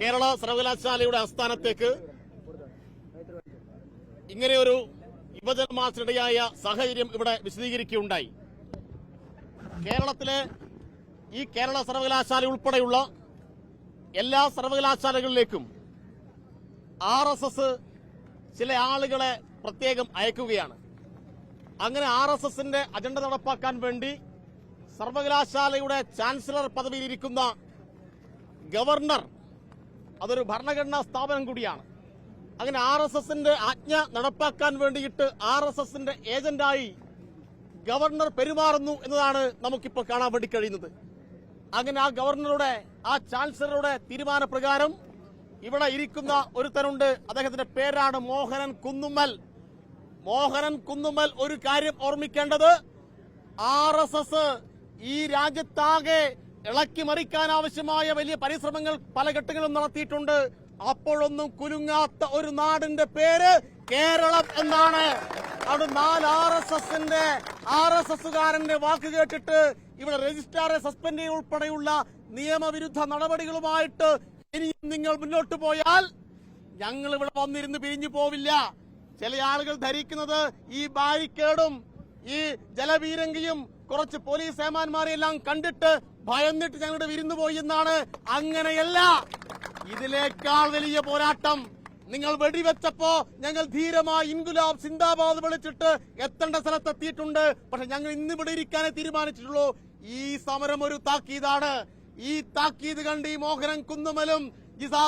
കേരള സർവകലാശാലയുടെ ആസ്ഥാനത്തേക്ക് ഇങ്ങനെയൊരു യുവജന മാസിനിടയായ സാഹചര്യം ഇവിടെ വിശദീകരിക്കുകയുണ്ടായി. കേരളത്തിലെ ഈ കേരള സർവകലാശാല ഉൾപ്പെടെയുള്ള എല്ലാ സർവകലാശാലകളിലേക്കും ആർ എസ് എസ് ചില ആളുകളെ പ്രത്യേകം അയക്കുകയാണ്. അങ്ങനെ ആർ എസ് എസിന്റെ അജണ്ട നടപ്പാക്കാൻ വേണ്ടി സർവകലാശാലയുടെ ചാൻസലർ പദവിയിലിരിക്കുന്ന ഗവർണർ അതൊരു ഭരണഘടനാ സ്ഥാപനം കൂടിയാണ്. അങ്ങനെ ആർ എസ് എസിന്റെ ആജ്ഞ നടപ്പാക്കാൻ വേണ്ടിയിട്ട് ആർ എസ് എസിന്റെ ഏജന്റായി ഗവർണർ പെരുമാറുന്നു എന്നതാണ് നമുക്കിപ്പോൾ കാണാൻ വേണ്ടി കഴിയുന്നത്. അങ്ങനെ ആ ഗവർണറുടെ ആ ചാൻസലറുടെ തീരുമാനപ്രകാരം ഇവിടെ ഇരിക്കുന്ന ഒരുത്തനുണ്ട് അദ്ദേഹത്തിന്റെ പേരാണ് മോഹനൻ കുന്നുമ്മൽ. മോഹനൻ കുന്നുമ്മൽ ഒരു കാര്യം ഓർമ്മിക്കേണ്ടത്. ആർ ഈ രാജ്യത്താകെ ഇളക്കി മറിക്കാൻ ആവശ്യമായ വലിയ പരിശ്രമങ്ങൾ പല ഘട്ടങ്ങളും നടത്തിയിട്ടുണ്ട്. അപ്പോഴൊന്നും കുലുങ്ങാത്ത ഒരു നാടിന്റെ പേര് കേരളം എന്നാണ്. അവിടെ നാല് ആർ എസ് എസിന്റെ ആർ എസ് എസുകാരന്റെ വാക്ക് കേട്ടിട്ട് ഇവിടെ രജിസ്ട്രാറെ സസ്പെൻഡ് ചെയ്യുക ഉൾപ്പെടെയുള്ള നിയമവിരുദ്ധ നടപടികളുമായിട്ട് ഇനിയും നിങ്ങൾ മുന്നോട്ട് പോയാൽ ഞങ്ങൾ ഇവിടെ വന്നിരുന്ന് പിരിഞ്ഞു പോവില്ല. ചില ആളുകൾ ധരിക്കുന്നത് ഈ ബാരിക്കേഡും ഈ ജലപീരങ്കിയും കുറച്ച് പോലീസ് ഏമാന്മാരെല്ലാം കണ്ടിട്ട് ഭയന്നിട്ട് ഞങ്ങളുടെ വിരുന്നു പോയി എന്നാണ് അങ്ങനെയല്ല. ഇതിനേക്കാൾ വലിയ പോരാട്ടം. നിങ്ങൾ വെടിവെച്ചപ്പോ ഞങ്ങൾ ധീരമായി ഇൻഗുലാബ് സിന്ദാബാദ് വിളിച്ചിട്ട് എത്തേണ്ട സ്ഥലത്തെത്തിയിട്ടുണ്ട് പക്ഷെ ഞങ്ങൾ ഇന്ന് ഇവിടെ ഇരിക്കാനേ തീരുമാനിച്ചിട്ടുള്ളൂ. ഈ സമരം ഒരു താക്കീതാണ്. ഈ താക്കീത് കണ്ട് ഈ മോഹനൻ കുന്നുമലും ജിസാ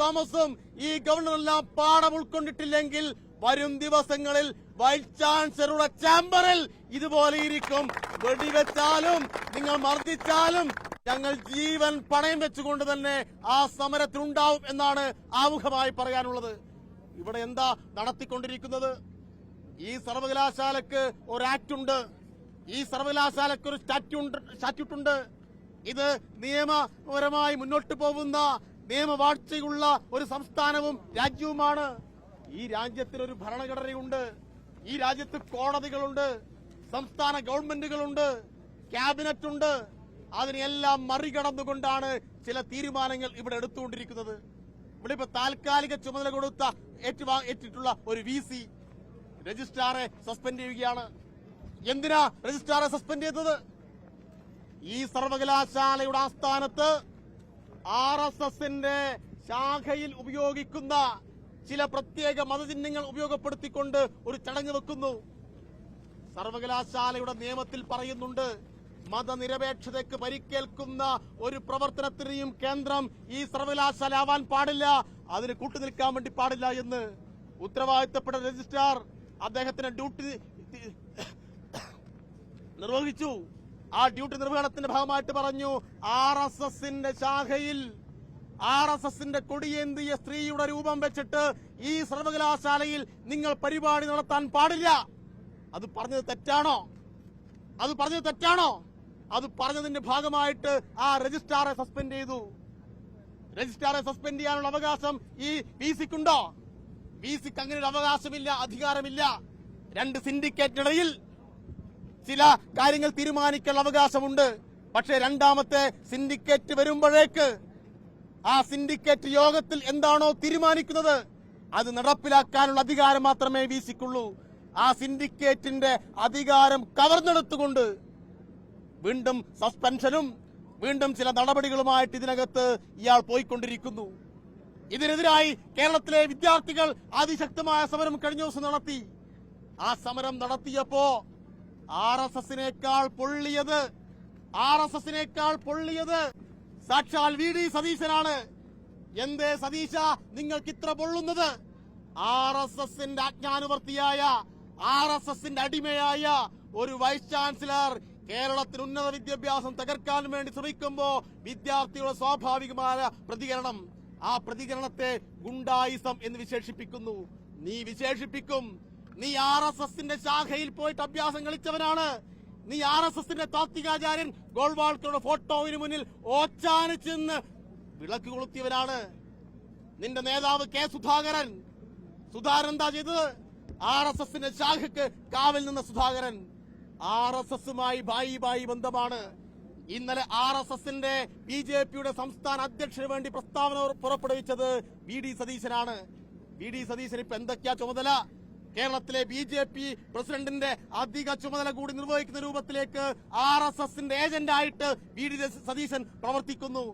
തോമസും ഈ ഗവർണറെല്ലാം പാഠം ഉൾക്കൊണ്ടിട്ടില്ലെങ്കിൽ വരും ദിവസങ്ങളിൽ വൈസ് ചാൻസലറുടെ ചേംബറിൽ ഇതുപോലെ ഇരിക്കും വെടിവെച്ചാലും നിങ്ങൾ മർദ്ദിച്ചാലും ഞങ്ങൾ ജീവൻ പണയം വെച്ചുകൊണ്ട് തന്നെ ആ സമരത്തിലുണ്ടാവും എന്നാണ് ആമുഖമായി പറയാനുള്ളത്. ഇവിടെ എന്താ നടത്തിക്കൊണ്ടിരിക്കുന്നത്? ഈ സർവകലാശാലക്ക് ഒരു ആക്ട് ഉണ്ട് ഈ സർവകലാശാലക്ക് ഒരു സ്റ്റാറ്റ്യൂട്ട് ഉണ്ട് ഇത് നിയമപരമായി മുന്നോട്ട് പോകുന്ന നിയമവാഴ്ചയുള്ള ഒരു സംസ്ഥാനവും രാജ്യവുമാണ്. ഈ രാജ്യത്തിനൊരു ഭരണഘടനയുണ്ട്. ഈ രാജ്യത്ത് കോടതികളുണ്ട്. സംസ്ഥാന ഗവൺമെന്റുകളുണ്ട് ക്യാബിനറ്റ് ഉണ്ട് അതിനെല്ലാം മറികടന്നുകൊണ്ടാണ് ചില തീരുമാനങ്ങൾ ഇവിടെ എടുത്തുകൊണ്ടിരിക്കുന്നത്. ഇവിടെ ഇപ്പൊ താൽക്കാലിക ചുമതല കൊടുത്ത ഏറ്റിട്ടുള്ള ഒരു വി സി രജിസ്ട്രാറെ സസ്പെൻഡ് ചെയ്യുകയാണ്. എന്തിനാ രജിസ്ട്രാറെ സസ്പെൻഡ് ചെയ്തത്? ഈ സർവകലാശാലയുടെ ആസ്ഥാനത്ത് ആർ എസ് എസിന്റെ ശാഖയിൽ ഉപയോഗിക്കുന്ന ചില പ്രത്യേക മതചിഹ്നങ്ങൾ ഉപയോഗപ്പെടുത്തിക്കൊണ്ട് ഒരു ചടങ്ങ് വെക്കുന്നു. സർവകലാശാലയുടെ നിയമത്തിൽ പറയുന്നുണ്ട് മതനിരപേക്ഷതയ്ക്ക് പരിക്കേൽക്കുന്ന ഒരു പ്രവർത്തനത്തിനെയും കേന്ദ്രം ഈ സർവകലാശാല ആവാൻ പാടില്ല അതിന് കൂട്ടുനിൽക്കാൻ വേണ്ടി പാടില്ല എന്ന് ഉത്തരവാദിത്തപ്പെട്ട രജിസ്ട്രാർ അദ്ദേഹത്തിന് ഡ്യൂട്ടി നിർവഹിച്ചു. ആ ഡ്യൂട്ടി നിർവഹണത്തിന്റെ ഭാഗമായിട്ട് പറഞ്ഞു ആർ എസ് എസിന്റെ ശാഖയിൽ ആർ എസ് എസിന്റെ കൊടിയേന്തിയ സ്ത്രീയുടെ രൂപം വെച്ചിട്ട് ഈ സർവകലാശാലയിൽ നിങ്ങൾ പരിപാടി നടത്താൻ പാടില്ല. അത് പറഞ്ഞത് തെറ്റാണോ? അത് പറഞ്ഞത് തെറ്റാണോ? അത് പറഞ്ഞതിന്റെ ഭാഗമായിട്ട് ആ രജിസ്ട്രാറെ സസ്പെൻഡ് ചെയ്തു. രജിസ്ട്രാറെ സസ്പെൻഡ് ചെയ്യാനുള്ള അവകാശം ഈ വി സിക്കുണ്ടോ വി സിക്ക് അങ്ങനെ ഒരു അവകാശമില്ല അധികാരമില്ല. രണ്ട് സിൻഡിക്കേറ്റിനിടയിൽ ചില കാര്യങ്ങൾ തീരുമാനിക്കാനുള്ള അവകാശമുണ്ട്. പക്ഷേ രണ്ടാമത്തെ സിൻഡിക്കേറ്റ് വരുമ്പോഴേക്ക് ആ സിൻഡിക്കേറ്റ് യോഗത്തിൽ എന്താണോ തീരുമാനിക്കുന്നത് അത് നടപ്പിലാക്കാനുള്ള അധികാരം മാത്രമേ വീശിക്കുള്ളൂ ആ സിൻഡിക്കേറ്റിന്റെ അധികാരം കവർന്നെടുത്തുകൊണ്ട് വീണ്ടും സസ്പെൻഷനും വീണ്ടും ചില നടപടികളുമായിട്ട് ഇതിനകത്ത് ഇയാൾ പോയിക്കൊണ്ടിരിക്കുന്നു. ഇതിനെതിരായി കേരളത്തിലെ വിദ്യാർത്ഥികൾ അതിശക്തമായ സമരം കഴിഞ്ഞ ദിവസം നടത്തി. ആ സമരം നടത്തിയപ്പോ ആർ എസ് എസിനേക്കാൾ പൊള്ളിയത് ആർ എസ് എസിനേക്കാൾ പൊള്ളിയത് സാക്ഷാൽ വി ഡി സതീശനാണ്. എന്തേ സതീശ നിങ്ങൾക്ക് ഇത്ര പൊള്ളുന്നത്? ആർ എസ് എസിന്റെ ആജ്ഞാനുവർത്തിയായ ആർ എസ് എസിന്റെ അടിമയായ ഒരു വൈസ് ചാൻസലർ കേരളത്തിൽ ഉന്നത വിദ്യാഭ്യാസം തകർക്കാൻ വേണ്ടി ശ്രമിക്കുമ്പോ വിദ്യാർത്ഥികളുടെ സ്വാഭാവികമായ പ്രതികരണം ആ പ്രതികരണത്തെ ഗുണ്ടായിസം എന്ന് വിശേഷിപ്പിക്കുന്നു. നീ വിശേഷിപ്പിക്കും. നീ ആർ എസ് എസിന്റെ ശാഖയിൽ പോയിട്ട് അഭ്യാസം കളിച്ചവനാണ്. നീ ആർ എസ് എസിന്റെ താത്വികാചാര്യൻ ഗോൾവാൾക്കറുടെ ഫോട്ടോവിന് മുന്നിൽ ഓച്ചാനിച്ചെന്ന് വിളക്ക് കൊളുത്തിയവനാണ്. നിന്റെ നേതാവ് കെ സുധാകരൻ. സുധാകരൻ എന്താ ചെയ്തത്? ആർ എസ് എസിന്റെ ശാഖക്ക് കാവൽ നിന്ന സുധാകരൻ. ആർ എസ് എസുമായി ബായി ബായി ബന്ധമാണ്. ഇന്നലെ ആർ എസ് എസിന്റെ ബി ജെ പിയുടെ സംസ്ഥാന അധ്യക്ഷന് വേണ്ടി പ്രസ്താവന പുറപ്പെടുവിച്ചത് വി ഡി സതീശനാണ്. വി ഡി സതീശൻ ഇപ്പൊ എന്തൊക്കെയാ ചുമതല? കേരളത്തിലെ ബി ജെ പി പ്രസിഡന്റിന്റെ അധിക ചുമതല കൂടി നിർവഹിക്കുന്ന രൂപത്തിലേക്ക് ആർ എസ് എസിന്റെ ഏജന്റായിട്ട് വി ഡി സതീശൻ പ്രവർത്തിക്കുന്നു.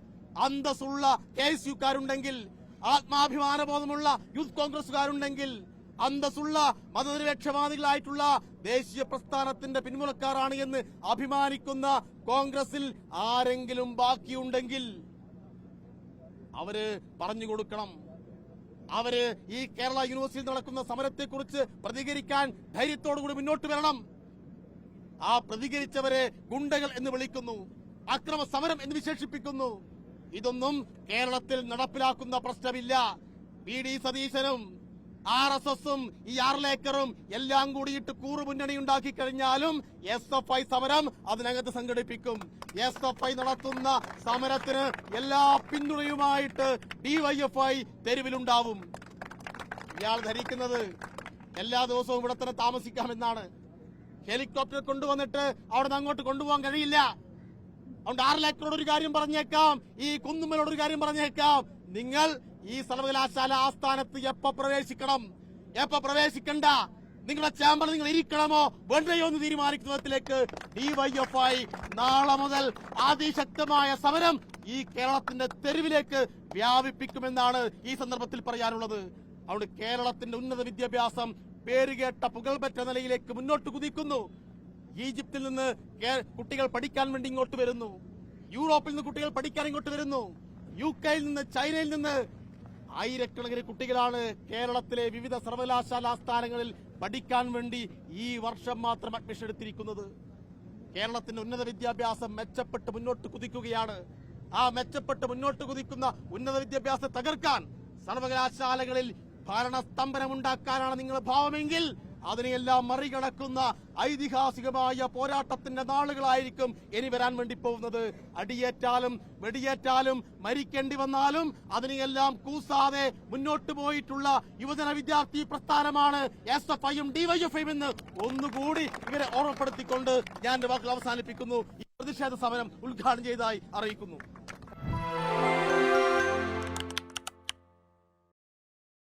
അന്തസ്സുള്ള കെ എസ് യുക്കാരുണ്ടെങ്കിൽ ആത്മാഭിമാനബോധമുള്ള യൂത്ത് കോൺഗ്രസുകാരുണ്ടെങ്കിൽ അന്തസ്സുള്ള മതനിരപേക്ഷവാദികളായിട്ടുള്ള ദേശീയ പ്രസ്ഥാനത്തിന്റെ പിന്മുറക്കാരാണ് എന്ന് അഭിമാനിക്കുന്ന കോൺഗ്രസിൽ ആരെങ്കിലും ബാക്കിയുണ്ടെങ്കിൽ അവർ പറഞ്ഞു കൊടുക്കണം. അവർ ഈ കേരള യൂണിവേഴ്സിറ്റിയിൽ നടക്കുന്ന സമരത്തെക്കുറിച്ച് പ്രതികരിക്കാൻ ധൈര്യത്തോടുകൂടി മുന്നോട്ട് വരണം. ആ പ്രതികരിച്ചവരെ ഗുണ്ടകൾ എന്ന് വിളിക്കുന്നു അക്രമ സമരം എന്ന് വിശേഷിപ്പിക്കുന്നു. ഇതൊന്നും കേരളത്തിൽ നടപ്പിലാക്കുന്ന പ്രശ്നമില്ല. വി. ഡി. സതീശനും ആർ എസ് എസും ഈ ആർലേക്കറും എല്ലാം കൂടിയിട്ട് കൂറു മുന്നണി ഉണ്ടാക്കി കഴിഞ്ഞാലും എസ് എഫ് ഐ സമരം അതിനകത്ത് സംഘടിപ്പിക്കും. എസ് എഫ് ഐ നടത്തുന്ന സമരത്തിന് എല്ലാ പിന്തുണയുമായിട്ട് ഡിവൈഎഫ്ഐ തെരുവിലുണ്ടാവും. ഇയാൾ ധരിക്കുന്നത് എല്ലാ ദിവസവും ഇവിടെ തന്നെ താമസിക്കാമെന്നാണ്. ഹെലികോപ്റ്റർ കൊണ്ടുവന്നിട്ട് അവിടെ നിന്ന് അങ്ങോട്ട് കൊണ്ടുപോകാൻ കഴിയില്ല. അതുകൊണ്ട് ആറിലേക്കറോട് ഒരു കാര്യം പറഞ്ഞേക്കാം ഈ കുന്നുമ്മലോട് ഒരു കാര്യം പറഞ്ഞേക്കാം. നിങ്ങൾ ഈ സർവകലാശാല ആസ്ഥാനത്ത് എപ്പോ പ്രവേശിക്കണം? എപ്പോ പ്രവേശിക്കണ്ട? നിങ്ങളുടെ ചേമ്പർ നിങ്ങൾ ഇരിക്കണമോ? വേണ്ടയോ എന്ന് തീരുമാനിക്കുന്ന വിധത്തിലേക്ക് ഡിവൈഎഫ്ഐ നാളെ മുതൽ അതിശക്തമായ സമരം ഈ കേരളത്തിന്റെ തെരുവിലേക്ക് വ്യാപിപ്പിക്കുമെന്നാണ് ഈ സന്ദർഭത്തിൽ പറയാനുള്ളത്. അതുകൊണ്ട് കേരളത്തിന്റെ ഉന്നത വിദ്യാഭ്യാസം പേരുകേട്ട പുകൾപെറ്റ നിലയിലേക്ക് മുന്നോട്ട് കുതിക്കുന്നു. ഈജിപ്തിൽ നിന്ന് കുട്ടികൾ പഠിക്കാൻ വേണ്ടി ഇങ്ങോട്ട് വരുന്നു. യൂറോപ്പിൽ നിന്ന് കുട്ടികൾ പഠിക്കാൻ ഇങ്ങോട്ട് വരുന്നു. യു കെയിൽ നിന്ന് ചൈനയിൽ നിന്ന് ആയിരക്കണക്കിന് കുട്ടികളാണ് കേരളത്തിലെ വിവിധ സർവകലാശാല സ്ഥാനങ്ങളിൽ പഠിക്കാൻ വേണ്ടി ഈ വർഷം മാത്രം അഡ്മിഷൻ എടുത്തിരിക്കുന്നത്. കേരളത്തിന്റെ ഉന്നത വിദ്യാഭ്യാസം മെച്ചപ്പെട്ട് മുന്നോട്ട് കുതിക്കുകയാണ്. ആ മെച്ചപ്പെട്ട് മുന്നോട്ട് കുതിക്കുന്ന ഉന്നത വിദ്യാഭ്യാസത്തെ തകർക്കാൻ സർവകലാശാലകളിൽ ഭരണസ്തംഭനമുണ്ടാക്കാനാണ് നിങ്ങളുടെ ഭാവമെങ്കിൽ അതിനെയെല്ലാം മറികടക്കുന്ന ഐതിഹാസികമായ പോരാട്ടത്തിന്റെ നാളുകളായിരിക്കും ഇനി വരാൻ വേണ്ടി പോകുന്നത്. അടിയേറ്റാലും വെടിയേറ്റാലും മരിക്കേണ്ടി വന്നാലും അതിനെയെല്ലാം കൂസാതെ മുന്നോട്ട് പോയിട്ടുള്ള യുവജന വിദ്യാർത്ഥി പ്രസ്ഥാനമാണ് എസ് എഫ് ഐയും ഡിവൈഎഫ്ഐയും എന്ന് ഒന്നുകൂടി ഇവരെ ഓർമ്മപ്പെടുത്തിക്കൊണ്ട് ഞാൻ എന്റെ വാക്കുകൾ അവസാനിപ്പിക്കുന്നു. ഈ പ്രതിഷേധ സമരം ഉദ്ഘാടനം ചെയ്തതായി അറിയിക്കുന്നു.